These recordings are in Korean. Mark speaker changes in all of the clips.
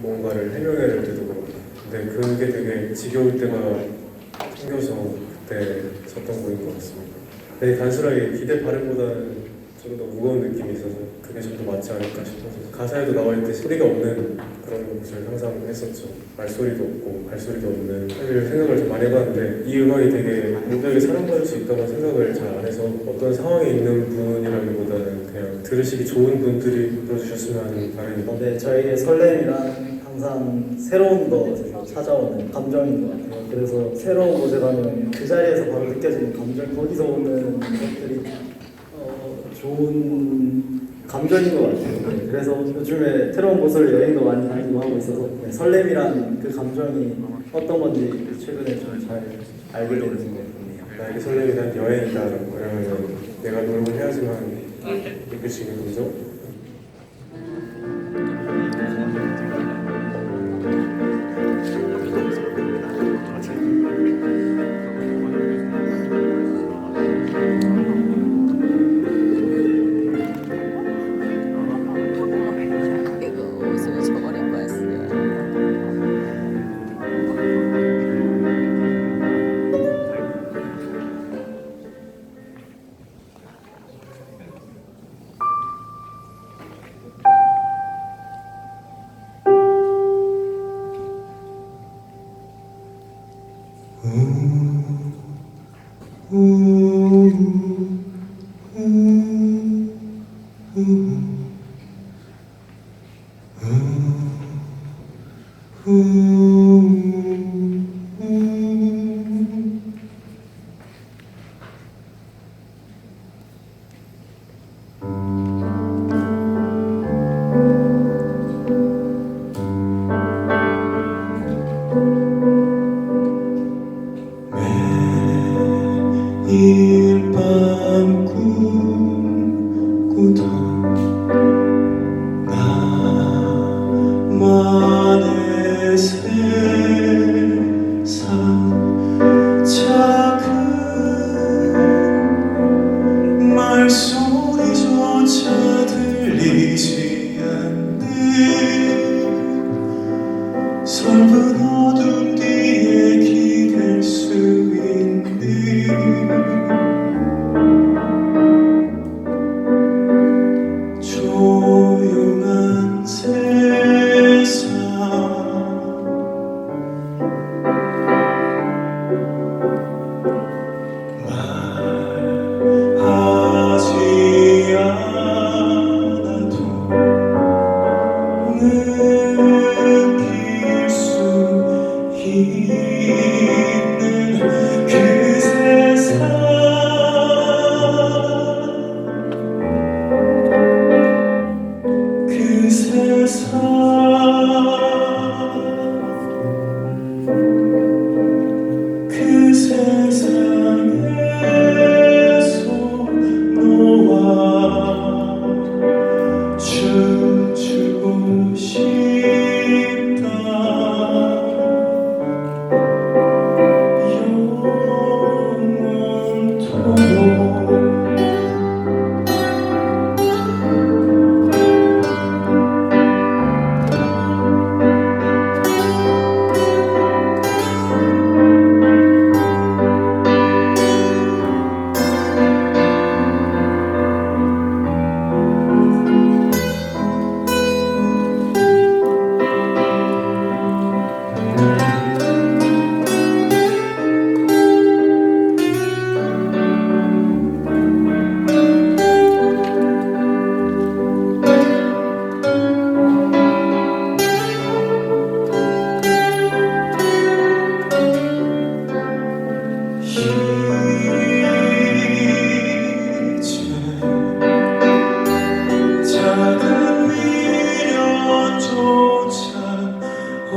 Speaker 1: 뭔가를 해명해야 될 때도 그렇고 근데 그게 되게 지겨울 때가 생겨서 그때 썼던 곡인 것 같습니다. 되게 단순하게 기대 발음보다는 좀 더 무거운 느낌이 있어서 그게 좀 더 맞지 않을까 싶어서 가사에도 나와 있듯 소리가 없는 그런 것을 항상 했었죠. 말소리도 없고 발소리도 없는 사실 생각을 좀 많이 해봤는데 이 음악이 되게 모두에게 사랑받을 수 있다고 생각을 잘 안 해서 어떤 상황에 있는 분이라기보다는 그냥 들으시기 좋은 분들이 불러주셨으면 하는 바람이
Speaker 2: 네, 저희의 설렘이란 항상 새로운 것에서 찾아오는 감정인 것 같아요. 그래서 새로운 곳에 가면 그 자리에서 바로 느껴지는 감정, 거기서 오는 것들이 어, 좋은 감정인 것 같아요. 네, 그래서 요즘에 새로운 곳을 여행도 많이 다니고 하고 있어서 네, 설렘이란 그 감정이 어떤 건지 최근에 좀 잘 알게 되는 것 같네요.
Speaker 1: 나에게 설렘이 난 여행이다 그러면 내가 노력을 해야지만 느낄 수 있는 감정
Speaker 3: 매일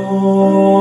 Speaker 3: 없